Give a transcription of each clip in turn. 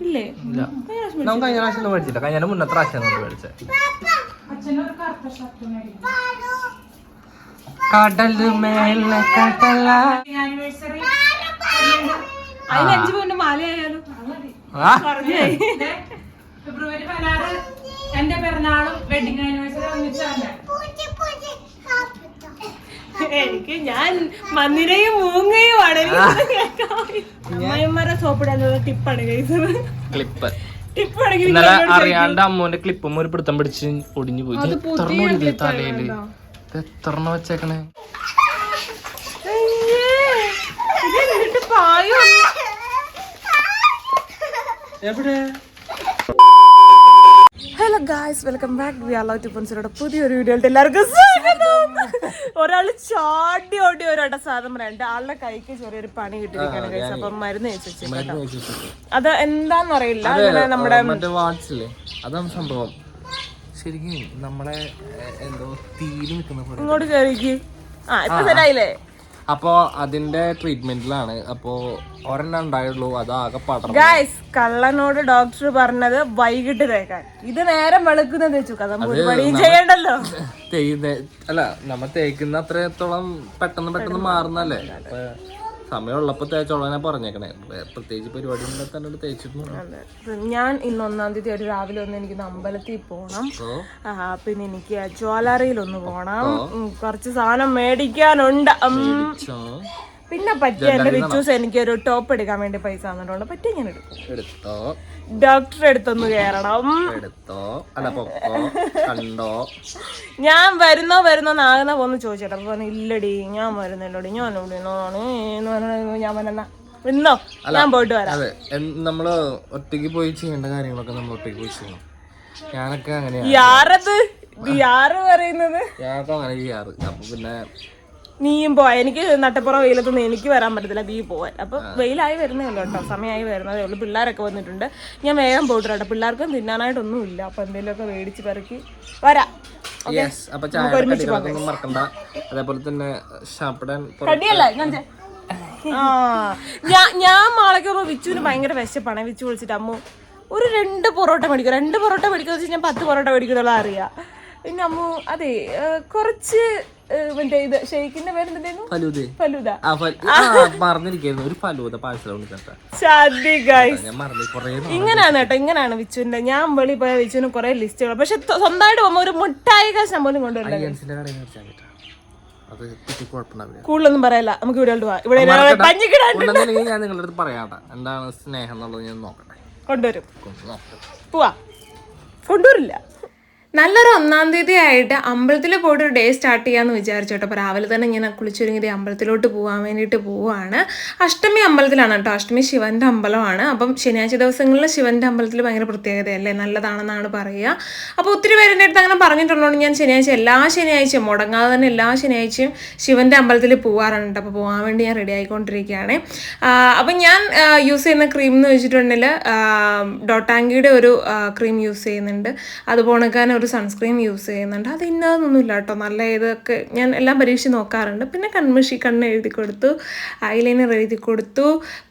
ഇല്ലേ? നമുക്ക് കഴിഞ്ഞ പ്രാവശ്യം ഒന്നും മേടിച്ചില്ല? കഴിഞ്ഞ മുന്നത്തെ പ്രാവശ്യം നമ്മൾ മേടിച്ചത് ഷർട്ട് മേലെ കടല. ഫെബ്രുവരി പതിനാറ് എന്റെ പിറന്നാളും വെഡിങ് ആനിവേഴ്സറി ഒന്നിച്ചാണ് എനിക്ക് ഞാൻ മന്ദിരയും മൂങ്ങയും ആണ്. അമ്മയന്മാരെ സോപ്പിടാനുള്ള ടിപ്പാണ് കഴിച്ചത് ക്ലിപ്പ് ഇന്നലെ അറിയാണ്ട് അമ്മൂന്റെ ക്ലിപ്പും ഒരു പിടുത്തം പിടിച്ച് ഒടിഞ്ഞു പോയി. എത്ര ഓടിയത് തലയിൽ? എത്ര വെച്ചേക്കണേ? എവിടെ? Hello guys welcome back we are to പൊൻസിലൂടെ പുതിയൊരു വീഡിയോയിട്ട് എല്ലാവർക്കും സ്വാഗതം. ഒരാൾ ചാടി ഓടി ഒരാളുടെ സാധനം രണ്ട്. ആളുടെ കൈക്ക് ചെറിയൊരു പണി കിട്ടിയിരിക്കുകയാണ് ഗൈസ് അപ്പം മരുന്ന് കഴിച്ചു അത് എന്താന്നറിയില്ല അങ്ങനെ നമ്മുടെ സംഭവം. ശരിക്കും നമ്മളെ എന്തോ തീയിൽ നിൽക്കുന്ന പോലെ. ഇങ്ങോട്ട് കയറിക്ക് ആ ഇപ്പൊ ശരിയായില്ലേ അപ്പോ അതിന്റെ ട്രീറ്റ്മെന്റിലാണ് അപ്പോ ഒരെണ്ണം ഉണ്ടായുള്ളൂ. അതാകെ പടം പടർന്നു. ഗായ്സ് കള്ളനോട് ഡോക്ടർ പറഞ്ഞത് വൈകിട്ട് തേക്കാൻ ഇത് നേരം വെളുക്കുന്നത് വെച്ചു. കഥ പണിയും ചെയ്യണ്ടല്ലോ. തേയ്യുന്ന അല്ല നമ്മ തേക്കുന്ന അത്രത്തോളം പെട്ടെന്ന് പെട്ടെന്ന് മാറുന്നല്ലേ? അപ്പൊ സമയമുള്ളപ്പോ തേച്ചോളാനാ പറഞ്ഞേക്കണേ. പ്രത്യേകിച്ച് പരിപാടി തന്നെ തേച്ചിരുന്നു. ഞാൻ ഇന്ന് ഒന്നാം തീയതി ഒരു രാവിലെ ഒന്ന് എനിക്ക് അമ്പലത്തിൽ പോകണം പിന്നെ എനിക്ക് ജ്വാലറിയിൽ ഒന്ന് പോകണം കുറച്ച് സാധനം മേടിക്കാനുണ്ട്. പിന്നെ പറ്റിയ എന്റെ വിച്ചൂസ് എനിക്ക് ഒരു ടോപ്പ് എടുക്കാൻ വേണ്ടി പൈസ തന്നിട്ടുണ്ട്. പറ്റി ഞാൻ എടുക്കും. എടുത്തോ? ഡോക്ടറെ അടുത്തൊന്ന് കേറണം എടുത്തോ? അല്ല പൊക്കോ? കണ്ടോ? ഞാൻ വരുന്നോ വരുന്നോ നാകുന്ന പോന്ന് ചോദിച്ചിട്ട് അപ്പൊ പറഞ്ഞു ഇല്ലടി ഞാൻ വരുന്നില്ലടി. ഞാൻ ഇവിടെ എന്ന് പറഞ്ഞു ഞാൻ പറഞ്ഞ ഇന്നോ ഞാൻ പോയിട്ട് വരാം. നമ്മൾ ഒറ്റയ്ക്ക് പോയി ചെയ്യേണ്ട കാര്യങ്ങളൊക്കെ നമ്മൾ ഒറ്റയ്ക്ക് പോയി ചെയ്യണം. ഞാനൊക്കെ അങ്ങനെയാണ്. യാറത്? യാറ് പറയുന്നത്? ഞാനൊക്കെ അങ്ങനെ ചെയ്യാറ്. അപ്പൊ പിന്നെ നീയും പോവാ എനിക്ക് നട്ടപ്പുറം വെയിലത്തൊന്നും എനിക്ക് വരാൻ പറ്റത്തില്ല. നീ പോവാൻ അപ്പൊ വെയിലായി വരുന്നേ ഉള്ളൂ കേട്ടോ. സമയമായി വരുന്നതേ ഉള്ളൂ. പിള്ളേരൊക്കെ വന്നിട്ടുണ്ട്. ഞാൻ വേഗം പോയിട്ട് കേട്ടോ പിള്ളേർക്കും തിന്നാനായിട്ടൊന്നും ഇല്ല. അപ്പൊ എന്തെങ്കിലുമൊക്കെ മേടിച്ച് പെറുക്കി വരാം. മറക്കണ്ട. അതേപോലെ തന്നെ ഞാൻ ചെ- ഞാൻ ഞാൻ മാളയ്ക്ക് പോകുമ്പോ വിച്ചുവിന് ഭയങ്കര വിശപ്പാണ്. വിച്ചു വിളിച്ചിട്ട് അമ്മു ഒരു രണ്ട് പൊറോട്ട മേടിക്കും. രണ്ട് പൊറോട്ട മേടിക്കുന്ന ഞാൻ പത്ത് പൊറോട്ട മേടിക്കുന്നുള്ള അറിയാം. പിന്നെ അമ്മു അതെ കുറച്ച് മറ്റേ ഇത് ഷെയ്ക്കിന്റെ പേരെന്തായിരുന്നു ഫലൂദേ. ഫലൂദ. ആ ഫൽ- ആ, മറന്നിരിക്കായിരുന്നു. ഒരു ഫലൂദ പാഴ്സൽ കൊണ്ടിട്ടാ ചതി ഗൈസ്. ഞാൻ മറന്നു കൊറേ ഇങ്ങനെയാണ് കേട്ടോ ഇങ്ങനെയാണ് വിച്ചുവിന്റെ. ഞാൻ വെളി പോയ വിച്ചുവിന് കുറെ ലിസ്റ്റുകൾ പക്ഷെ സ്വന്തമായിട്ട് പോകുമ്പോ ഒരു മുട്ടായി കാശ് പോലും കുഴപ്പമുണ്ടാവില്ല. കൂടുതലൊന്നും പറയല്ല. നമുക്ക് ഇവിടെ ഇവിടെ ഞാൻ നിങ്ങളുടെ അടുത്ത് പറയാട്ടെ എന്താണ് സ്നേഹം എന്നുള്ളത് ഞാൻ നോക്കട്ടെ. കൊണ്ടുവരും. കൊണ്ട് പോവാ. കൊണ്ടുവരില്ല. നല്ലൊരു ഒന്നാം തീയതി ആയിട്ട് അമ്പലത്തിൽ പോയിട്ട് ഒരു ഡേ സ്റ്റാർട്ട് ചെയ്യാമെന്ന് വിചാരിച്ചു കേട്ടോ. അപ്പോൾ രാവിലെ തന്നെ ഇങ്ങനെ കുളിച്ചൊരുങ്ങി അമ്പലത്തിലോട്ട് പോകാൻ വേണ്ടിയിട്ട് പോവുകയാണ് അഷ്ടമി അമ്പലത്തിലാണ് കേട്ടോ. അഷ്ടമി ശിവന്റെ അമ്പലമാണ്. അപ്പം ശനിയാഴ്ച ദിവസങ്ങളിൽ ശിവന്റെ അമ്പലത്തിൽ ഭയങ്കര പ്രത്യേകതയല്ലേ? നല്ലതാണെന്നാണ് പറയുക. അപ്പോൾ ഒത്തിരി പേരെന്റെ അടുത്ത് അങ്ങനെ പറഞ്ഞിട്ടുള്ളതുകൊണ്ട് ഞാൻ ശനിയാഴ്ച എല്ലാ ശനിയാഴ്ചയും മുടങ്ങാതെ തന്നെ എല്ലാ ശനിയാഴ്ചയും ശിവന്റെ അമ്പലത്തിൽ പോകാറുണ്ട് അപ്പോൾ പോകാൻ വേണ്ടി ഞാൻ റെഡി ആയിക്കൊണ്ടിരിക്കുകയാണ്. അപ്പം ഞാൻ യൂസ് ചെയ്യുന്ന ക്രീം എന്ന് വെച്ചിട്ടുണ്ടെങ്കിൽ ഡോട്ടാങ്കിയുടെ ഒരു ക്രീം യൂസ് ചെയ്യുന്നുണ്ട്. അതുപോണക്കാൻ ഒരു സൺസ്ക്രീൻ യൂസ് ചെയ്യുന്നുണ്ട്. അത് ഇന്നതൊന്നുമില്ല കേട്ടോ. നല്ല ഇതൊക്കെ ഞാൻ എല്ലാം പരീക്ഷിച്ച് നോക്കാറുണ്ട്. പിന്നെ കൺമഷി കണ്ണ് എഴുതി കൊടുത്തു ഐലൈനർ എഴുതി കൊടുത്തു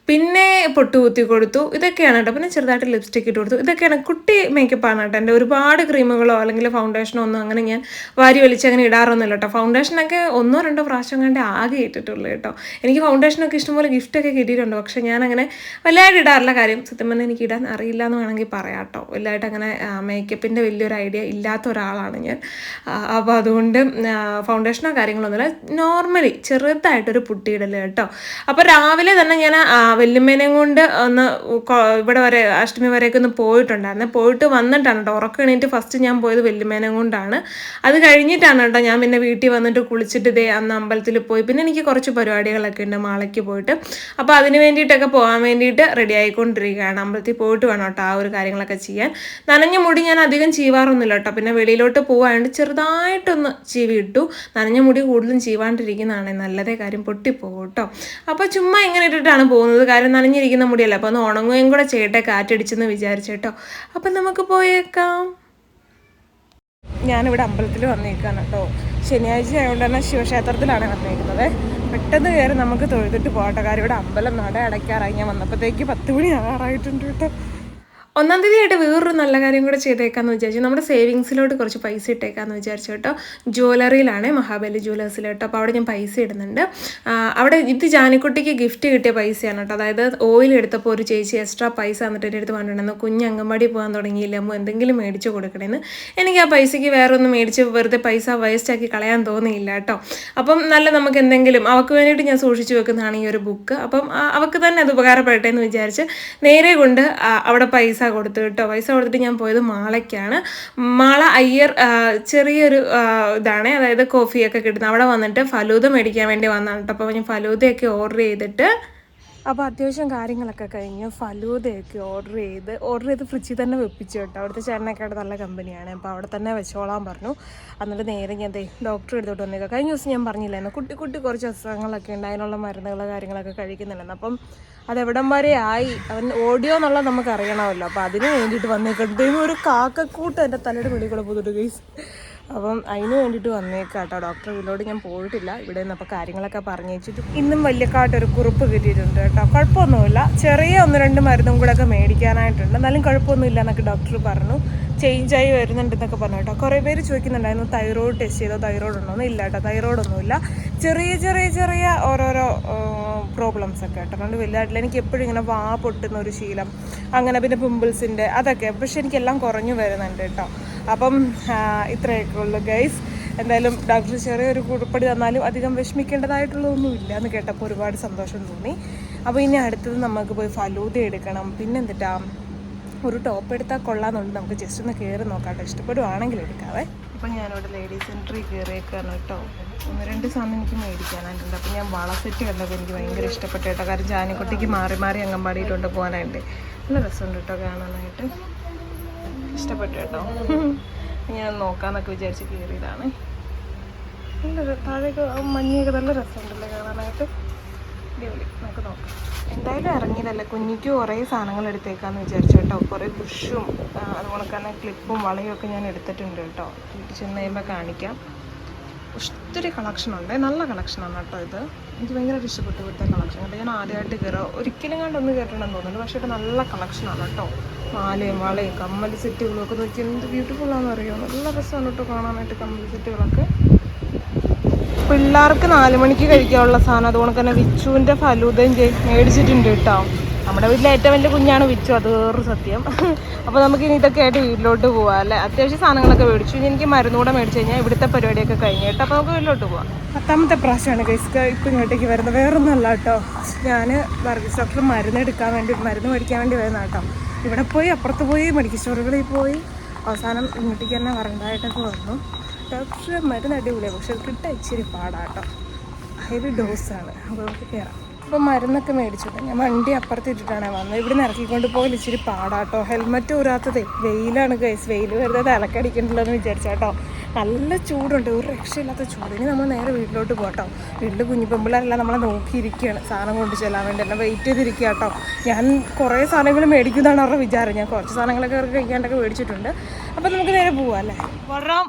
പിന്നെ പൊട്ട് കുത്തി കൊടുത്തു. ഇതൊക്കെയാണ് കേട്ടോ. പിന്നെ ചെറുതായിട്ട് ലിപ്സ്റ്റിക് ഇട്ട് കൊടുത്തു. ഇതൊക്കെയാണ് കുട്ടി മേക്കപ്പാണ് കേട്ടോ. എന്റെ ഒരുപാട് ക്രീമുകളോ അല്ലെങ്കിൽ ഫൗണ്ടേഷനോ ഒന്നും അങ്ങനെ ഞാൻ വാരി വലിച്ച് അങ്ങനെ ഇടാറൊന്നുമില്ല കേട്ടോ. ഫൗണ്ടേഷനൊക്കെ ഒന്നോ രണ്ടോ പ്രാവശ്യം കണ്ട് ആകെ ഇട്ടിട്ടുള്ളൂ കേട്ടോ. എനിക്ക് ഫൗണ്ടേഷനൊക്കെ ഇഷ്ടംപോലെ ഗിഫ്റ്റൊക്കെ കിട്ടിയിട്ടുണ്ട്. പക്ഷേ ഞാൻ അങ്ങനെ ഇടാറില്ല കാര്യം. സത്യം പറഞ്ഞാൽ എനിക്ക് ഇടാൻ അറിയില്ല എന്ന് വേണമെങ്കിൽ പറയാം കേട്ടോ. വലുതായിട്ട് അങ്ങനെ മേക്കപ്പിന്റെ വലിയൊരു ഐഡിയ ഇല്ലാത്ത ഒരാളാണ് ഞാൻ. അപ്പോൾ അതുകൊണ്ട് ഫൗണ്ടേഷനോ കാര്യങ്ങളൊന്നുമില്ല. നോർമലി ചെറുതായിട്ടൊരു പുട്ടിയിടൽ കേട്ടോ. അപ്പോൾ രാവിലെ തന്നെ ഞാൻ വെല്ലുമേനയും കൊണ്ട് ഒന്ന് ഇവിടെ വരെ അഷ്ടമി വരെയൊക്കെ ഒന്ന് പോയിട്ടുണ്ടായിരുന്നു. പോയിട്ട് വന്നിട്ടാണ് കേട്ടോ. ഉറക്കം എണീറ്റ് ഫസ്റ്റ് ഞാൻ പോയത് വല്യമ്മേനെയും കൊണ്ടാണ്. അത് കഴിഞ്ഞിട്ടാണ് കേട്ടോ ഞാൻ പിന്നെ വീട്ടിൽ വന്നിട്ട് കുളിച്ചിട്ട് ഇതേ അന്ന് അമ്പലത്തിൽ പോയി. പിന്നെ എനിക്ക് കുറച്ച് പരിപാടികളൊക്കെ ഉണ്ട് മാളയ്ക്ക് പോയിട്ട്. അപ്പോൾ അതിന് വേണ്ടിയിട്ടൊക്കെ പോകാൻ വേണ്ടിയിട്ട് റെഡി ആയിക്കൊണ്ടിരിക്കുകയാണ്. അമ്പലത്തിൽ പോയിട്ട് വേണം കേട്ടോ ആ ഒരു കാര്യങ്ങളൊക്കെ ചെയ്യാൻ. നനഞ്ഞ മുടി ഞാൻ അധികം ചെയ്യാറൊന്നുമില്ല പിന്നെ വെളിയിലോട്ട് പോകാണ്ട് ചെറുതായിട്ടൊന്ന് ചീവി ഇട്ടു. നനഞ്ഞ മുടി കൂടുതലും ചീവാണ്ടിരിക്കുന്നതാണ്. നല്ലതേ കാര്യം പൊട്ടിപ്പോകും കേട്ടോ. അപ്പോൾ ചുമ്മാ ഇങ്ങനെ ഇട്ടിട്ടാണ് പോകുന്നത്. കാര്യം നനഞ്ഞിരിക്കുന്ന മുടിയല്ല. അപ്പോൾ ഒന്ന് ഉണങ്ങുകയും കൂടെ ചെയ്യട്ടെ കാറ്റടിച്ചെന്ന് വിചാരിച്ചേട്ടോ അപ്പം നമുക്ക് പോയേക്കാം. ഞാനിവിടെ അമ്പലത്തിൽ വന്നേക്കാണ് കേട്ടോ. ശനിയാഴ്ച ആയതുകൊണ്ട് തന്നെ ശിവക്ഷേത്രത്തിലാണ് വന്നേക്കുന്നത്. പെട്ടെന്ന് കയറി നമുക്ക് തൊഴുതിട്ട് പോകട്ടെ കാര്യം ഇവിടെ അമ്പലം നട അടയ്ക്കാറായി ഞാൻ വന്നപ്പോഴത്തേക്ക് പത്ത് മണി ആറായിട്ടുണ്ട് കേട്ടോ. ഒന്നാം തീയതി ആയിട്ട് വേറൊരു നല്ല കാര്യം കൂടെ ചെയ്തേക്കാന്ന് വിചാരിച്ചു. നമ്മുടെ സേവിങ്സിലോട്ട് കുറച്ച് പൈസ ഇട്ടേക്കാന്ന് വിചാരിച്ചു കേട്ടോ. ജ്വല്ലറിയിലാണ് മഹാബലി ജ്വല്ലേഴ്സിൽ കേട്ടോ. അപ്പോൾ അവിടെ ഞാൻ പൈസ ഇടുന്നുണ്ട്. അവിടെ ഇത് ജാനിക്കുട്ടിക്ക് ഗിഫ്റ്റ് കിട്ടിയ പൈസയാണ് കേട്ടോ. അതായത് ഓയിൽ എടുത്തപ്പോൾ ഒരു ചേച്ചി എക്സ്ട്രാ പൈസ എന്നിട്ട് എന്റെ അടുത്ത് പറഞ്ഞിട്ടുണ്ടെന്ന് കുഞ്ഞ് അംഗൻവാടി പോകാൻ തുടങ്ങിയില്ല? അമ്മ എന്തെങ്കിലും മേടിച്ച് കൊടുക്കണേന്ന്. എനിക്ക് ആ പൈസയ്ക്ക് വേറെ ഒന്നും മേടിച്ച് വെറുതെ പൈസ വേസ്റ്റ് ആക്കി കളയാൻ തോന്നിയില്ല കേട്ടോ. അപ്പം നല്ല നമുക്ക് എന്തെങ്കിലും അവൾക്ക് വേണ്ടിയിട്ട് ഞാൻ സൂക്ഷിച്ചു വെക്കുന്നതാണ് ഈ ഒരു ബുക്ക് അപ്പം അവൾക്ക് തന്നെ അത് ഉപകാരപ്പെടട്ടെ എന്ന് വിചാരിച്ച് നേരെ കൊണ്ട് അവിടെ പൈസ കൊടുത്തു കേട്ടോ. പൈസ കൊടുത്തിട്ട് ഞാൻ പോയത് മാളയ്ക്കാണ്. മാള അയ്യർ ചെറിയൊരു ഇതാണ്. അതായത് കോഫിയൊക്കെ കിട്ടുന്നത്. അവിടെ വന്നിട്ട് ഫലൂദ മേടിക്കാൻ വേണ്ടി വന്നതാണ് കേട്ടോ. അപ്പോൾ ഞാൻ ഫലൂദയൊക്കെ ഓർഡർ ചെയ്തിട്ട് അപ്പോൾ അത്യാവശ്യം കാര്യങ്ങളൊക്കെ കഴിഞ്ഞ്. ഫലൂദയൊക്കെ ഓർഡർ ചെയ്ത് ഓർഡർ ചെയ്ത് ഫ്രിഡ്ജിൽ തന്നെ വെപ്പിച്ചു കേട്ടോ. അവിടുത്തെ ചേട്ടനൊക്കെ നല്ല കമ്പനിയാണ്. അപ്പോൾ അവിടെ തന്നെ വെച്ചോളാൻ പറഞ്ഞു. എന്നിട്ട് നേരെ ഞാൻ ഡോക്ടർ എടുത്തോട്ട് വന്നേക്കാം. കഴിഞ്ഞ ദിവസം ഞാൻ പറഞ്ഞില്ലായിരുന്നു. കുട്ടി കുട്ടി കുറച്ച് അസുഖങ്ങളൊക്കെ ഉണ്ട്. അതിനുള്ള മരുന്നുകൾ കാര്യങ്ങളൊക്കെ കഴിക്കുന്നുണ്ടെന്ന്. അപ്പം അതെവിടം വരെ ആയി? അവൻ ഓഡിയോ എന്നുള്ളത് നമുക്ക് അറിയണമല്ലോ അപ്പോൾ അതിന് വേണ്ടിയിട്ട് വന്നേക്കട്ടെ ഒരു കാക്കക്കൂട്ട് എന്റെ തലയുടെ വെളിയിൽ കൂടെ പോയിട്ട് കേസ് അപ്പം അതിന് വേണ്ടിയിട്ട് വന്നേക്കാം കേട്ടോ ഡോക്ടർ ഇതിലോട് ഞാൻ പോയിട്ടില്ല. ഇവിടെ നിന്ന് അപ്പോൾ കാര്യങ്ങളൊക്കെ പറഞ്ഞു വെച്ചിട്ട് ഇന്നും വലിയക്കാട്ടൊരു കുറിപ്പ് കിട്ടിയിട്ടുണ്ട് കേട്ടോ. കുഴപ്പമൊന്നുമില്ല. ചെറിയ ഒന്ന് രണ്ട് മരുന്നും കൂടെ ഒക്കെ മേടിക്കാനായിട്ടുണ്ട്. എന്നാലും കുഴപ്പമൊന്നുമില്ല എന്നൊക്കെ ഡോക്ടർ പറഞ്ഞു. ചേഞ്ച് ആയി വരുന്നുണ്ടെന്നൊക്കെ പറഞ്ഞു കേട്ടോ. കുറേ പേര് ചോദിക്കുന്നുണ്ടായിരുന്നു തൈറോയ്ഡ് ടെസ്റ്റ് ചെയ്തോ? തൈറോയ്ഡ് ഉണ്ടോ? ഒന്നും ഇല്ല കേട്ടോ. തൈറോയിഡ് ഒന്നുമില്ല. ചെറിയ ചെറിയ ചെറിയ ഓരോരോ പ്രോബ്ലംസ് ഒക്കെ കേട്ടോ. അതുകൊണ്ട് വലുതായിട്ടില്ല. എനിക്ക് എപ്പോഴും ഇങ്ങനെ വാ പൊട്ടുന്ന ഒരു ശീലം അങ്ങനെ പിന്നെ പിമ്പിൾസിന്റെ അതൊക്കെ. പക്ഷെ എനിക്കെല്ലാം കുറഞ്ഞു വരുന്നുണ്ട് കേട്ടോ. അപ്പം ഇത്രയൊക്കെ ഉള്ളു ഗൈസ്. എന്തായാലും ഡോക്ടർ ചെറിയൊരു കുറിപ്പടി തന്നാലും അധികം വിഷമിക്കേണ്ടതായിട്ടുള്ളതൊന്നും ഇല്ല എന്ന് കേട്ടപ്പോൾ ഒരുപാട് സന്തോഷം തോന്നി. അപ്പോൾ ഇനി അടുത്തത് നമുക്ക് പോയി ഫലൂത എടുക്കണം. പിന്നെന്തിട്ടാ ഒരു ടോപ്പ് എടുത്താൽ കൊള്ളാമെന്നുണ്ട്. നമുക്ക് ജസ്റ്റ് ഒന്ന് കയറി നോക്കാം ഇഷ്ടപ്പെടുവാണെങ്കിൽ എടുക്കാവേ. അപ്പം ഞാനിവിടെ ലേഡീസ് എൻട്രി കയറിയേക്കാണ് കേട്ടോ. ഒന്ന് രണ്ട് സാധനം എനിക്ക് മേടിക്കാനായിട്ടുണ്ട്. അപ്പം ഞാൻ വളസെറ്റ് കണ്ടപ്പോൾ എനിക്ക് ഭയങ്കര ഇഷ്ടപ്പെട്ടു കേട്ടോ. കാരണം ജാനിക്കുട്ടിക്ക് മാറി മാറി അംഗൻവാടിയിട്ടുണ്ട് പോകാനായിട്ട്. നല്ല രസമുണ്ട് കേട്ടോ കാണാനായിട്ട്. ഇഷ്ടപ്പെട്ടു കേട്ടോ ഞാൻ നോക്കാന്നൊക്കെ വിചാരിച്ച് കയറിയതാണ്. താഴെ മഞ്ഞൊക്കെ നല്ല രസമുണ്ടല്ലേ കാണാനായിട്ട്? അടിപൊളി. നമുക്ക് നോക്കാം. എന്തായാലും ഇറങ്ങിയതല്ല. കുഞ്ഞിക്ക് കുറേ സാധനങ്ങൾ എടുത്തേക്കാന്ന് വിചാരിച്ചു കേട്ടോ. കുറേ ബുഷും അതുപോലെ തന്നെ ക്ലിപ്പും വളയും ഒക്കെ ഞാൻ എടുത്തിട്ടുണ്ട് കേട്ടോ. വീട്ടിൽ ചെന്ന് കഴിയുമ്പോൾ കാണിക്കാം. ഒത്തിരി കളക്ഷനുണ്ട്. നല്ല കളക്ഷനാണ് കേട്ടോ ഇത്. എനിക്ക് ഭയങ്കര ഇഷ്ടപ്പെട്ടു ഇവിടുത്തെ കളക്ഷൻ കേട്ടോ ഞാൻ ആദ്യമായിട്ട് കയറുക ഒരിക്കലും കണ്ടൊന്നും കേട്ടിട്ടുണ്ടെന്ന് തോന്നുന്നുണ്ട്. പക്ഷേ നല്ല കളക്ഷനാണ് കേട്ടോ. മാലയും വളയും കമ്മൽ സെറ്റുകളും ഒക്കെ നോക്കി എന്ത് ബ്യൂട്ടിഫുൾ ആണെന്ന് അറിയോ? നല്ല രസമാണ് കേട്ടോ കാണാനായിട്ട് കമ്മൽ സെറ്റുകളൊക്കെ. പിള്ളേർക്ക് നാല് മണിക്ക് കഴിക്കാനുള്ള സാധനം. അതുകൊണ്ട് തന്നെ വിച്ചുവിന്റെ ഫലൂതയും മേടിച്ചിട്ടുണ്ട് കേട്ടോ. നമ്മുടെ വീട്ടിലെ ഏറ്റവും വലിയ കുഞ്ഞാണ് വിച്ചു അത് വേറൊരു സത്യം. അപ്പോൾ നമുക്ക് ഇനി ഇതൊക്കെ ആയിട്ട് വീട്ടിലോട്ട് പോവാം അല്ലേ? അത്യാവശ്യം സാധനങ്ങളൊക്കെ മേടിച്ചു. ഇനി എനിക്ക് മരുന്നുകൂടെ മേടിച്ചു കഴിഞ്ഞാൽ ഇവിടുത്തെ പരിപാടിയൊക്കെ കഴിഞ്ഞ് കേട്ടോ. അപ്പോൾ നമുക്ക് വീട്ടിലോട്ട് പോവാം. പത്താമത്തെ പ്രാവശ്യമാണ് ഗൈസ് ഇപ്പം ഇങ്ങോട്ടേക്ക് വരുന്നത്. വേറൊന്നുമല്ല കേട്ടോ. ഞാൻ വർഗീസ് ഡോക്ടർ മരുന്ന് എടുക്കാൻ വേണ്ടി മരുന്ന് മേടിക്കാൻ വേണ്ടി വരുന്ന കേട്ടോ. ഇവിടെ പോയി അപ്പുറത്ത് പോയി മെഡിക്കൽ സ്റ്റോറുകളിൽ പോയി. അവസാനം ഇങ്ങോട്ടേക്ക് തന്നെ വരണ്ടായിട്ടൊക്കെ വന്നു. ഡോക്ടർ മരുന്ന് അടിപൊളിയാണ് പക്ഷെ അത് കിട്ടാൻ ഇച്ചിരി പാടാട്ടോ ഹെവി ഡോസാണ്. അപ്പോൾ നമുക്ക് കയറാം അപ്പോൾ മരുന്നൊക്കെ മേടിച്ചിട്ട് ഞാൻ വണ്ടി അപ്പുറത്തിട്ടിട്ടാണ് വന്നത്. ഇവിടെ നിന്ന് ഇറക്കിക്കൊണ്ട് പോകൽ ഇച്ചിരി പാടാട്ടോ. ഹെൽമെറ്റ് ഊരാത്തതേ. വെയിലാണ് ഗൈസ് വെയിൽ വെറുതെ തലക്കടിക്കണ്ടല്ലോ എന്ന് വിചാരിച്ചാട്ടോ നല്ല ചൂടുണ്ട്. ഒരു രക്ഷയില്ലാത്ത ചൂട്. ഇനി നമ്മൾ നേരെ വീട്ടിലോട്ട് പോകട്ടോ വീട്ടിൽ കുഞ്ഞു പെമ്പിള്ളേരെല്ലാം നമ്മളെ നോക്കിയിരിക്കുകയാണ് സാധനം കൊണ്ട് ചെല്ലാൻ വേണ്ടി എന്നെ വെയിറ്റ് ചെയ്തിരിക്കുക കേട്ടോ ഞാൻ കുറേ സാധനങ്ങൾ മേടിക്കുന്നതാണ് അവരുടെ വിചാരം. ഞാൻ കുറച്ച് സാധനങ്ങളൊക്കെ അവർക്ക് കഴിക്കാണ്ടൊക്കെ മേടിച്ചിട്ടുണ്ട്. അപ്പം നമുക്ക് നേരെ പോവാം അല്ലേ? വറാം.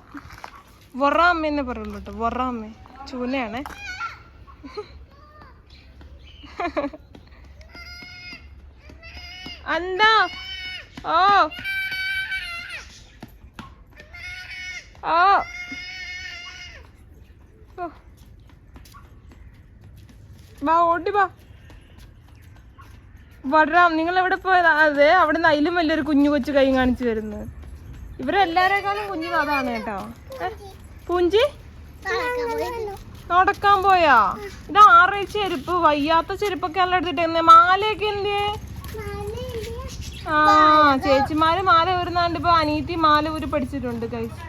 വറാമ്മ എന്നെ പറയുള്ളൂ കേട്ടോ വറാമ്മ ചൂനയാണേ. എന്താ ഓ. ഓ. ഓ. വാ ഓടി വാ. വടറാം നിങ്ങൾ എവിടെ പോയതാ? അതെ അവിടെ നിന്ന് അതിലും വലിയൊരു കുഞ്ഞു കൊച്ചു കൈ കാണിച്ചു വരുന്നു. ഇവരെല്ലാരേക്കാളും കുഞ്ഞു അതാണ് കേട്ടോ പൂഞ്ചി? നടക്കാൻ പോയാ? ഇത് ആറേ ചെരുപ്പ് വയ്യാത്ത ചെരുപ്പൊക്കെ അല്ല എടുത്തിട്ടേ മാലയൊക്കെ എന്തേ ആ ചേച്ചിമാര് മാല വരുന്നാണ്ട് ഇപ്പൊ അനീറ്റി മാല ഊരി പഠിച്ചിട്ടുണ്ട് കഴിച്ച്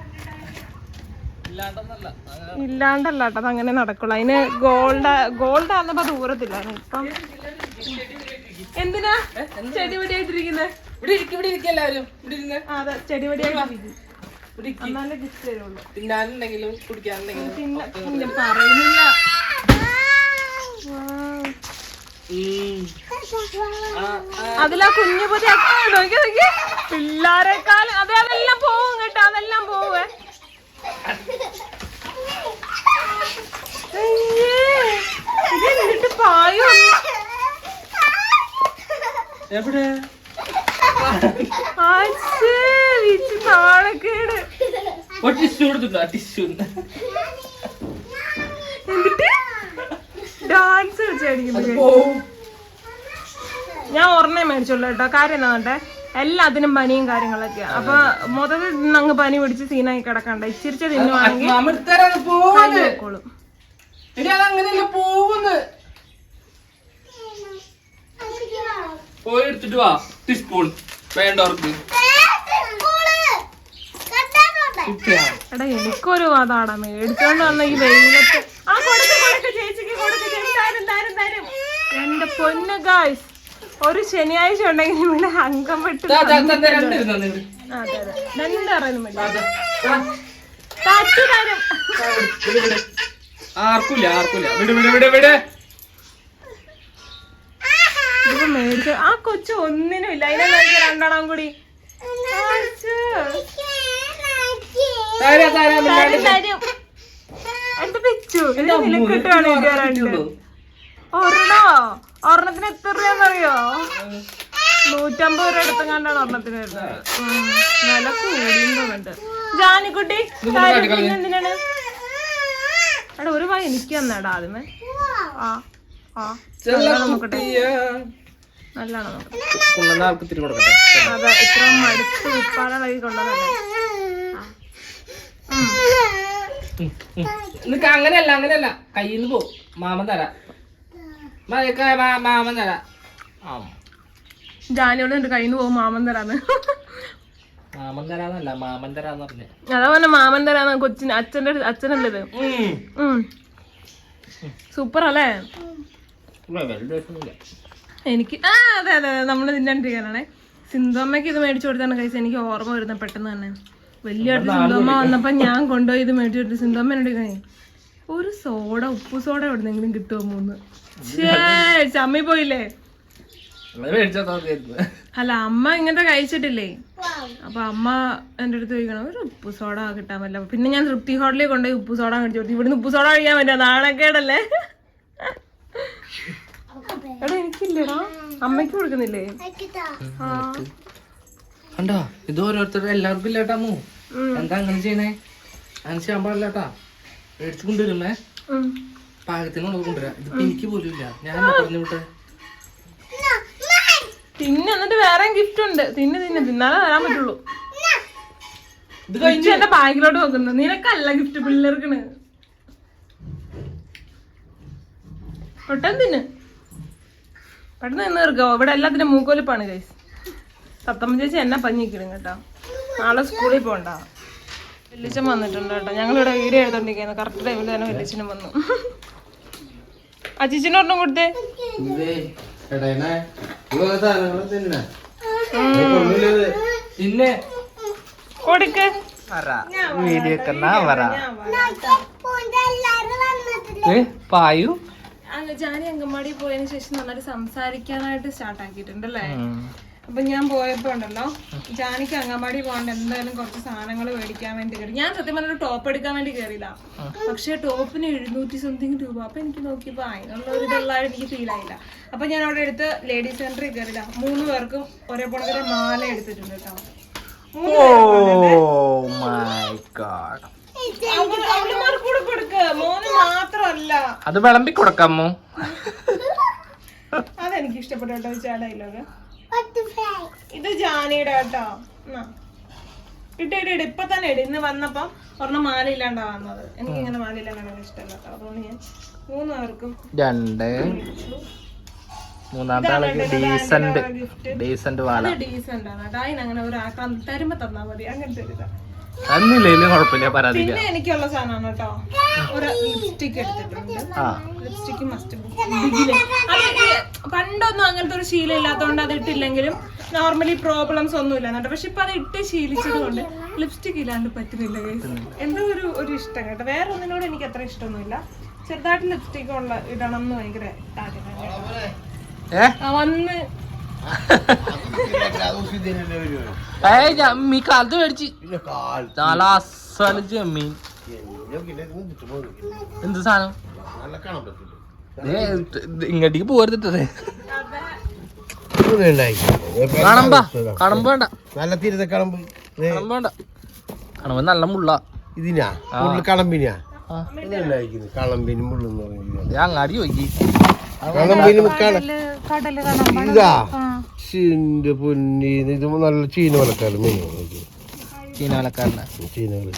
ഇല്ലാണ്ടല്ല കേട്ടോ അങ്ങനെ നടക്കുള്ളൂ. അതിന് ഗോൾഡ് ഗോൾഡ് ആണെന്നപ്പോ ദൂരത്തില്ല. ഇപ്പം എന്തിനാ? ചെടി വെടിയായിട്ടിരിക്കുന്നത് ഇവിടെ ഇരിക്കും ഇവിടെ ഇരിക്കും എല്ലാവരും. ഇവിടെ ഇരുന്ന്. അതെ ചെടി വെടിയായിട്ടിരിക്കും ഗിഫ്റ്റ് തരുള്ളൂ. തിന്നാനുണ്ടെങ്കിലും കുടിക്കാനുണ്ടെങ്കിലും പറയുന്നില്ല. അതിലാ കുഞ്ഞു പുതിയ പിള്ളാരെക്കാളും അതെ അതെല്ലാം പോവും കേട്ടോ അതെല്ലാം പോവേ. എന്നിട്ട് പായോ? എവിടെ? നാണക്കേട്. ടിഷ്യൂ കൊടുത്തിട്ടോ ടിഷ്യൂ എന്നിട്ട് ഡാൻസ് ഞാൻ ഒരെണ്ണേ മേടിച്ചുള്ളൂ കേട്ടോ. കാര്യം എന്താ എല്ലാത്തിനും പനിയും കാര്യങ്ങളൊക്കെ അപ്പൊ മൊത്തത്തിൽ അങ്ങ് പനി പിടിച്ച് സീനായി കിടക്കണ്ട. ഇച്ചിരിച്ച് തിന്നുവാണെങ്കിൽ മാമ എടുത്തരാണ് പോവാന്ന് കഴിക്കോളും. എടി അത് അങ്ങനെയല്ല പോവുന്ന് പോയി എടുത്തിട്ട് വാ. ടീസ്പൂൺ വേണ്ടവർക്ക്. എടാ എനിക്കൊരു അതാണ് മേടിച്ചോണ്ട് വന്ന ഈ വെയിലത്ത്. ആ കൊടുക്ക് കൊടുക്ക് ചേച്ചിക്ക് കൊടുക്ക്. ചേച്ചി തരും തരും തരും എന്റെ പൊന്ന് ഗായ്സ് ഒരു ശനിയാഴ്ച ഉണ്ടെങ്കിൽ ഇവിടെ അംഗം വിട്ട് രണ്ടറിയാനും മതി. ദാ, ദാ, ദാ. തച്ചു തരും. ആ, വിട്, വിട്, വിട്. വിട്. ഇത് മേടിച്ച. ആ കൊച്ചു ഒന്നിനും ഇല്ല. അതിനെ രണ്ടെണ്ണം കൂടി. ഒരെണ്ണോ? ഒരെണ്ണത്തിന് എത്ര രൂപയെന്നറിയോ നൂറ്റമ്പത് രൂപ എടുത്തങ്ങാണ്ടാണ് ഒരെണ്ണത്തിന് വരുന്നത്. കൂടിയുണ്ട് വില ജാനിക്കുട്ടി എന്തിനാണ്? എടാ ഒരു വായ എനിക്ക് തന്നാടാ ആദ്യമേ. ആ ആ. നോക്കട്ടെ കൊണ്ടുവന്ന ആൾക്ക് തിരി കൊടുക്കട്ടെ അതെ ഇത്ര മടുത്ത് അങ്ങനെയല്ല അങ്ങനെയല്ല കയ്യിൽ നിന്ന് പോ മാമൻ തരാ മാമൻ തരാ ജാനിയോട് എന്റെ കയ്യിൽ നിന്ന് പോകും മാമൻ തരാന്ന് മാമൻ തരാന്നല്ല മാമൻ തരാന്ന് പറഞ്ഞു അതാ പറഞ്ഞ മാമൻ തരാന്ന് കൊച്ചിന് അച്ഛന്റെ ഇത് സൂപ്പർ അല്ലേ എനിക്ക് ആ അതെ അതെ അതെ നമ്മൾ തിന്നാണ്ടിരിക്കാനാണേ സിന്ധമ്മയ്ക്ക് ഇത് മേടിച്ചു കൊടുത്താണ് കഴിച്ച് എനിക്ക് ഓർമ്മ വരുന്നത് പെട്ടെന്ന് തന്നെ. വലിയ അടുത്ത് സിന്ധമ്മ വന്നപ്പോ ഞാൻ കൊണ്ടുപോയി ഇത് മേടിച്ചു കൊടുത്തു സിന്ധമ്മ എന്നോട് ഒരു സോഡ ഉപ്പ് സോഡ എവിടെന്നെങ്കിലും കിട്ടുമോ മൂന്ന്? ചമ്മി പോയില്ലേ? മേടിച്ചാ അല്ല അമ്മ ഇങ്ങനത്തെ കഴിച്ചിട്ടില്ലേ? അപ്പൊ അമ്മ എന്റെ അടുത്ത് ചോദിക്കണം ഒരു ഉപ്പ് സോഡ കിട്ടാൻ പറ്റില്ല. പിന്നെ ഞാൻ തൃപ്തി ഹോട്ടലിൽ കൊണ്ടുപോയി ഉപ്പ് സോഡ കഴിച്ചു കൊടുത്തു. ഇവിടുന്ന് ഉപ്പ് സോഡ കഴിക്കാൻ പറ്റുമോ? നാണക്കേടല്ലേ? എടാ എനിക്കില്ലടാ. അമ്മയ്ക്ക് കൊടുക്കുന്നില്ലേ? കണ്ടോ? ഇത് ഓരോരുത്തരുടെ എല്ലാവർക്കും ഇല്ലാട്ടാമോ. എന്താ അങ്ങനെ ചെയ്യണേ? അങ്ങനെ ചെയ്യാൻ പാടില്ലാട്ടാ. മേടിച്ചു കൊണ്ടുവരുമേ? പാകത്തിനുള്ളത് കൊണ്ടുവരാം. ഇത് എനിക്ക് പോലും ഇല്ല. ഞാൻ പറഞ്ഞു വിട്ടെ? തിന്ന് എന്നിട്ട് വേറെ ഗിഫ്റ്റ് ഉണ്ട്. തിന്ന് തിന്ന്. തിന്നാലേ തരാൻ പറ്റുള്ളൂ. ഇത് കഴിഞ്ഞു എന്റെ ബാഗിലോട്ട് നോക്കുന്നു. നിനക്കല്ല ഗിഫ്റ്റ് പിള്ളേർക്കാണ് പെട്ടെന്ന് തിന്ന്. പെട്ടെന്ന് നിന്ന് തീർക്കാവോ? ഇവിടെ എല്ലാത്തിനും മൂക്കോലിപ്പാണ് കൈസ് സത്തമ്മ ചേച്ചി എന്നെ പഞ്ഞിക്കിടും കേട്ടോ. നാളെ സ്കൂളിൽ പോകണ്ട വെല്ലിച്ചൻ വന്നിട്ടുണ്ട് കേട്ടോ. ഞങ്ങളിവിടെ വീഡിയോ എഴുതോണ്ടിരിക്കുന്നു കറക്റ്റ് ടൈമിൽ തന്നെ വെല്ലിച്ചനും വന്നു. അച്ചിച്ചിന് ഒരെണ്ണം കൊടുത്തേ. പിന്നെ കൊടുക്ക്. വീഡിയോ പറ. പായു? അങ്ങ് ജാനി അങ്കമാടി പോയതിനു ശേഷം നന്നായിട്ട് സംസാരിക്കാനായിട്ട് സ്റ്റാർട്ട് ആക്കിയിട്ടുണ്ട് അല്ലേ അപ്പൊ ഞാൻ പോയപ്പോ ഉണ്ടല്ലോ ജാനിക്ക് അങ്കമാടി പോകണ്ട എന്തായാലും കുറച്ച് സാധനങ്ങൾ മേടിക്കാൻ വേണ്ടി കയറി. ഞാൻ സത്യം പറഞ്ഞ ടോപ്പ് എടുക്കാൻ വേണ്ടി കയറിയില്ല പക്ഷെ ടോപ്പിന് എഴുന്നൂറ്റി സംതിങ് രൂപ. അപ്പൊ എനിക്ക് നോക്കിയപ്പോ അതിനുള്ള ഒരു ഇതുള്ളതായിട്ട് എനിക്ക് ഫീൽ ആയില്ല. അപ്പൊ ഞാൻ അവിടെ എടുത്ത് ലേഡീസ് സെന്ററിൽ കയറിയില്ല മൂന്ന് പേർക്കും ഒരേ പോണക്കൊരു മാല എടുത്തിട്ടുണ്ട് കേട്ടോ. അത് വിളമ്പി കൊടുക്കാമോ അതെനിക്ക് ഇഷ്ടപ്പെട്ടു കേട്ടോ ഡയലോഗ് ഇത് ജാനിയുടെ കേട്ടോ. ഇട്ടിട്ട് ഇട്ട് ഇട്ട് ഇപ്പൊ തന്നെ ഇട. ഇന്ന് വന്നപ്പം ഒരെണ്ണം മാല ഇല്ലാണ്ടാ വന്നത്. എനിക്ക് ഇങ്ങനെ മാല ഇല്ലാണ്ടാണ് ഇഷ്ടമല്ല കേട്ടോ. അതുകൊണ്ട് ഞാൻ മൂന്ന് പേർക്കും രണ്ട് മൂന്നാമത്തെ ഡീസന്റ് ഡീസന്റ് ആണ്. കേട്ടോ അതിനങ്ങനെ ഒരു തരുമ്പോ തന്നാ മതി. അങ്ങനത്തെ ഒരു ഇതാ. അന്നില്ലേലും കുഴപ്പമില്ല പരാതിയില്ല പിന്നെ എനിക്കുള്ള സാധനമാണ് കേട്ടോ. ഒരു ലിപ്സ്റ്റിക് എടുത്തിട്ടുണ്ട്. ആ. ലിപ്സ്റ്റിക് മസ്റ്റ് പണ്ടൊന്നും അങ്ങനത്തെ ഒരു ശീലം ഇല്ലാത്തതുകൊണ്ട് അത് ഇട്ടില്ലെങ്കിലും നോർമലി പ്രോബ്ലംസ് ഒന്നും ഇല്ല കേട്ടോ പക്ഷെ ഇപ്പൊ അത് ഇട്ട് ശീലിച്ചത് കൊണ്ട് ലിപ്സ്റ്റിക് ഇല്ലാണ്ട് പറ്റുന്നില്ല guys. എന്തോ ഒരു ഒരു ഇഷ്ടം കേട്ടോ. വേറെ ഒന്നിനോട് എനിക്ക് അത്ര ഇഷ്ടമൊന്നുമില്ല. ചെറുതായിട്ട് ലിപ്സ്റ്റിക് ഉള്ള ഇടണം എന്ന് ഭയങ്കര ആഗ്രഹം ഏ? ആ വന്ന് ഏയ് മീ കാലത്ത് മേടിച്ച്. നല്ല അസൽ ജമ്മീൻ എന്ത് സാധനം? ഇങ്ങോട്ടേക്ക് പോരുത്തിട്ടത് കാണമ്പ കണമ്പ് വേണ്ട. നല്ല തിരുത കളമ്പ് കണമ്പ് വേണ്ട. കണമ്പ് നല്ല മുള്ള. ഇതിനാ? മുള്ളു കളമ്പിനാ മുള്ളെന്ന് പറയുന്നത്. ഞാൻ അങ്ങാടി നോക്കി ഇതാ. ചിന്റെ പൊന്നി ഇത് നല്ല ചീന വലക്കാലം മീൻ. ചീനാലക്കാരനെ ചീന വല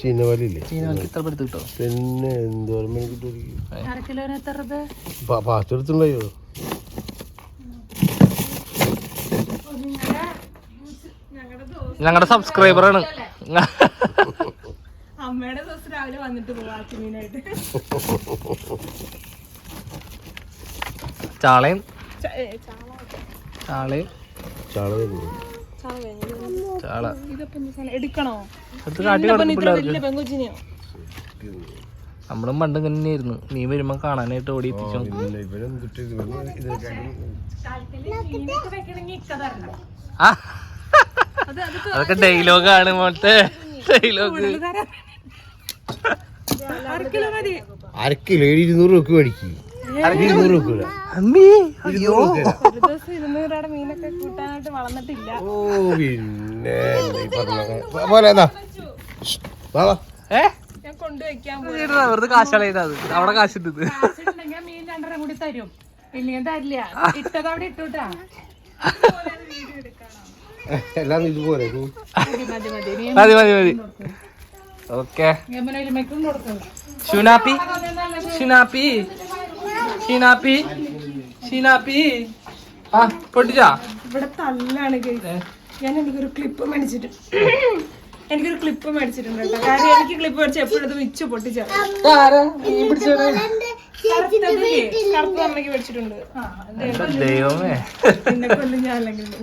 ചീന വലയില്ലേ? പിന്നെ എന്തോരം മീൻ കിട്ടും എടുത്തുണ്ടായോ ഞങ്ങളുടെ സബ്സ്ക്രൈബറാണ് അമ്മയുടെ ദിവസം രാവിലെ വന്നിട്ട് ചാളയും ചാള. ചാള? എടുക്കണോ? നമ്മളും പണ്ട് തന്നെയായിരുന്നു നീ വരുമ്പോ കാണാനായിട്ട് ഓടി എത്തിച്ചു. അതൊക്കെ ഡയലോഗ് അര കിലോ മതി. അര കിലോ ഇരുന്നൂറ് രൂപ മേടിക്കും. അമ്മീ അയ്യോ. മീനൊക്കെ കൂട്ടാനായിട്ട് വളർന്നിട്ടില്ല. ഓ പിന്നെ പോലെ. എന്നാ. ഏ? വെറുതെ കാശളയത് അത്. അവിടെ കാശിട്ടത്. മീൻ രണ്ടര കൂടി തരും. ഇല്ലെങ്കിൽ തരില്ല ഇട്ടത് അവിടെ ഇട്ടുട്ടാ. എല്ലാം ഇതുപോലെ ഇത് മതി മതി മതി. ഓക്കെ. ഷുനാപ്പി? ഷിനാപ്പി? ഷിനാപ്പി? ഷീനാപ്പി? ആ പൊട്ടിച്ചാ? ഇവിടെ തല്ലാണ്. ഞാൻ എനിക്കൊരു ക്ലിപ്പ് മേടിച്ചിട്ട് എനിക്കൊരു ക്ലിപ്പ് മേടിച്ചിട്ടുണ്ട് കേട്ടോ. കാര്യം എനിക്ക് ക്ലിപ്പ് മേടിച്ച എപ്പോഴും വിച്ച് പൊട്ടിച്ച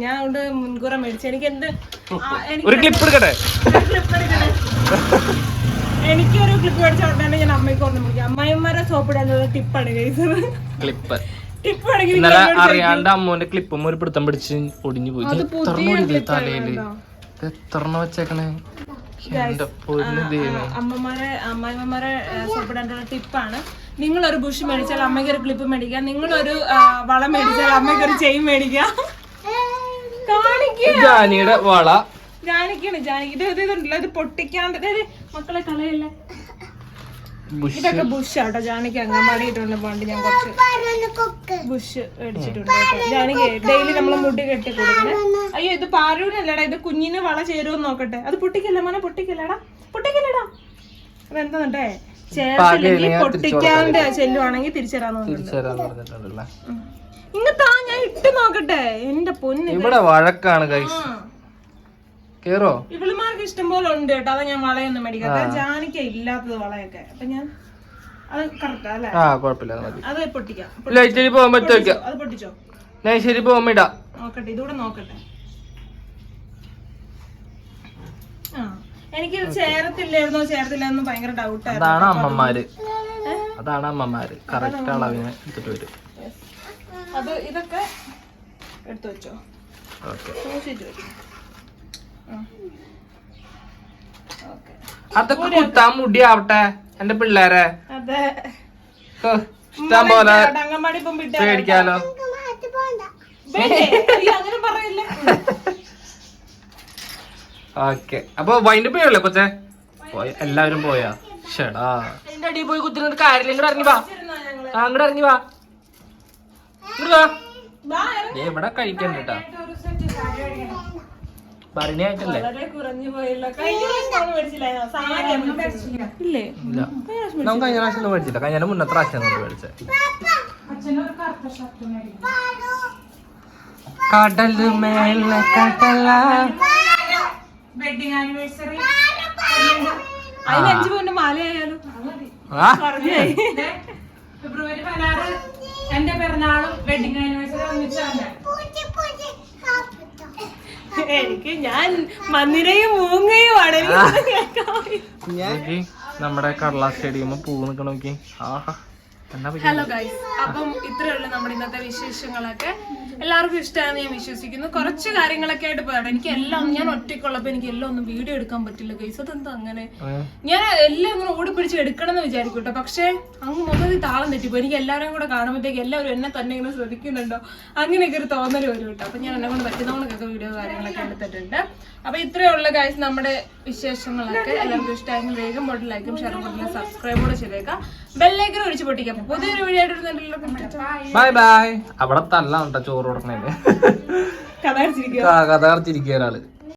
ഞാൻ അതുകൊണ്ട് മുൻകൂറ മേടിച്ചു എനിക്ക് എന്ത് ഒരു ക്ലിപ്പ് എടുക്കട്ടെ. എനിക്കൊരു ക്ലിപ്പ് മേടിച്ച ഉടനെ ഞാൻ അമ്മയ്ക്ക് ഓർമ്മ വിളിക്കാം. അമ്മായിമാരെ സോപ്പിടാനുള്ള ടിപ്പാണ് കേസ് ക്ലിപ്പ് ടിപ്പ് ആണെങ്കിൽ ഇന്നലെ അറിയാണ്ട് അമ്മോന്റെ ക്ലിപ്പും ഒരു പിടുത്തം പിടിച്ച് ഒടിഞ്ഞു പോയി. ഇത് എത്രണ്ണം ഒടിഞ്ഞു തലയിൽ? ഇത് എത്രണ്ണം വെച്ചേക്കണേ? എന്റെ പൊന്നു ദൈവം അമ്മമാരെ അമ്മായിമാരെ സോപ്പിടാനുള്ള ടിപ്പാണ് നിങ്ങളൊരു ബുഷ് മേടിച്ചാൽ അമ്മയ്ക്ക് ഒരു ക്ലിപ്പ് മേടിക്കുക നിങ്ങളൊരു വളം മേടിച്ചാൽ അമ്മയ്ക്ക് ഒരു ചെയിൻ മേടിക്കുക കാണിക്കുക. ജാനിയുടെ വള. ജാനിക്കാണ് ജാനിക്ക് ഇത് ഇത് ഇതുണ്ടല്ലോ ഇത് പൊട്ടിക്കാൻ മക്കളെ കളയല്ല? ഇതൊക്കെ ബുഷ് ആട്ടോ. ജാനകി അംഗൻവാടി ഇട്ടുണ്ട് പണ്ട് ഞാൻ കുറച്ച് ബുഷ് മേടിച്ചിട്ടുണ്ട് ജാനകി ഡെയിലി നമ്മൾ മുടി കെട്ടി കൊടുക്കണേ അയ്യോ ഇത് പാരൂരല്ലടാ ഇത് കുഞ്ഞിന് വള ചേരുമെന്ന് നോക്കട്ടെ. അത് പൊട്ടിക്കല്ല മോനെ പൊട്ടിക്കല്ലടാ? പൊട്ടിക്കല്ലടാ? അതെന്താണ്ടേ ചേർത്തില്ലെങ്കിൽ പൊട്ടിക്കാണ്ട് ചെല്ലുവാണെങ്കിൽ തിരിച്ചരാന്ന് തോന്നുന്നുണ്ട് തിരിച്ചുതരാന്ന് പറഞ്ഞിട്ടുണ്ടല്ലേ? ഇങ്ങ ഞാൻ ഇട്ട് നോക്കട്ടെ. എന്റെ പൊന്ന് ഇവിടെ വഴക്കാണ് കൈസ് കേറോ? ഇവളുമാർക്ക് ഇഷ്ടം പോലെ ഉണ്ട് കേട്ടോ. അതാ ഞാൻ വളയൊന്നും മേടിക്കാത്ത ജാനിക്ക ഇല്ലാത്തത് വളയൊക്കെ. അപ്പൊ ഞാൻ അത് കറക്റ്റാ അല്ലേ? ആ കുഴപ്പമില്ല അത് മതി. അത് പൊട്ടിക്കാം. ലൈറ്റിൽ പോകുമ്പോ എടുത്ത് വെക്കാം അത് പൊട്ടിച്ചോ? ഞാൻ ശരി പോകുമ്പോ ഇടാം. നോക്കട്ടെ ഇതൂടെ നോക്കട്ടെ. ആ എനിക്ക് ചേരത്തില്ലായിരുന്നോ? ചേരത്തില്ലായിരുന്നു ഭയങ്കര ഡൗട്ടായിരുന്നു അതാണ് അമ്മമാര്? അതാണ് അമ്മമാര്? കറക്റ്റ് അളവിനെ എടുത്തിട്ട് വരും. അത് ഇതൊക്കെ എടുത്തു വെച്ചോ. ഓക്കെ. അതൊക്കെ കുത്താൻ മുടി ആവട്ടെ എന്റെ പിള്ളേരെ. അതെ. ഇഷ്ടം പോലെ പേടിക്കാലോ ഓക്കെ. അപ്പൊ വൈൻഡ് പോയല്ലേ കൊച്ചേ? പോയ എല്ലാവരും പോയാ. ഷടാ. എന്റെ അടിയിൽ പോയി കുത്തിരുന്നിട്ട് കാര്യമില്ല ഇങ്ങോട്ട് ഇറങ്ങി വാ. ആ ഇങ്ങോട്ട് ഇറങ്ങി വാ. ഇങ്ങോട്ട് വാ. ഇവിടെ കഴിക്കണ്ട കേട്ടാ മേടിച്ചില്ല. ഇല്ലേ. നമുക്ക് കഴിഞ്ഞ പ്രാവശ്യം ഒന്നും മേടിച്ചില്ല. കഴിഞ്ഞ മുന്നത്തെ പ്രാവശ്യം നമ്മൾ മേടിച്ചത്. കടൽ മേലെ കടല. വെഡിങ് ആനിവേഴ്സറി അതിന് അഞ്ചു പവന്റെ മാലയായാലും ആ. ഫെബ്രുവരി പതിനാറ് എന്റെ പിറന്നാളും വെഡിങ് ആനിവേഴ്സറി ഒന്നിച്ചാണ് എനിക്ക് ഞാൻ മന്ദിരയും മൂങ്ങയും ആണ്. നമ്മുടെ കടലാ സ്റ്റേഡിയം പൂ നിൽക്കണ നോക്കി. ആഹാ ഹലോ ഗൈസ് അപ്പം ഇത്രയുള്ള ഉള്ളൂ നമ്മുടെ ഇന്നത്തെ വിശേഷങ്ങളൊക്കെ. എല്ലാവർക്കും ഇഷ്ടമാണെന്ന് ഞാൻ വിശ്വസിക്കുന്നു. കുറച്ച് കാര്യങ്ങളൊക്കെ ആയിട്ട് പോയാട്ടെ എനിക്ക് എല്ലാം ഞാൻ ഒറ്റയ്ക്കുള്ളപ്പോ എനിക്ക് എല്ലാം ഒന്നും വീഡിയോ എടുക്കാൻ പറ്റില്ല ഗൈസ് അതെന്താ അങ്ങനെ? ഞാൻ എല്ലാം ഇങ്ങനെ ഓടിപ്പിടിച്ച് എടുക്കണം എന്ന് വിചാരിക്കും കേട്ടോ പക്ഷേ അങ്ങ് മൊത്തത്തിൽ താളം തെറ്റിപ്പോ എനിക്ക് എല്ലാവരെയും കൂടെ കാണുമ്പോഴത്തേക്ക് എല്ലാവരും എന്നെ തന്നെ ഇങ്ങനെ ശ്രദ്ധിക്കുന്നുണ്ടോ? അങ്ങനെയൊക്കെ ഒരു തോന്നൽ വരും കേട്ടോ. അപ്പൊ ഞാൻ എന്നെ കൊണ്ട് പറ്റുന്നവണക്കൊക്കെ വീഡിയോ കാര്യങ്ങളൊക്കെ എടുത്തിട്ടുണ്ട്. അപ്പൊ ഇത്രയുള്ള ഗൈസ് നമ്മുടെ വിശേഷങ്ങളൊക്കെ. എല്ലാവർക്കും ഇഷ്ടമായെങ്കിൽ വേഗം പോയിട്ട് ലൈക്കും ഷെയർ കൊടുക്കുക സബ്സ്ക്രൈബ് കൂടെ ചെയ്തേക്കാം. ബെല്ലൈക്കൻ ഒഴിച്ച് പൊട്ടിക്കാം. പുതിയൊരു വീഡിയോ ആയിട്ട് ബൈ ബൈ അവിടെ തല്ല കേട്ടോ ചോറ് കഥ അടച്ചിരിക്കുക ഒരാൾ.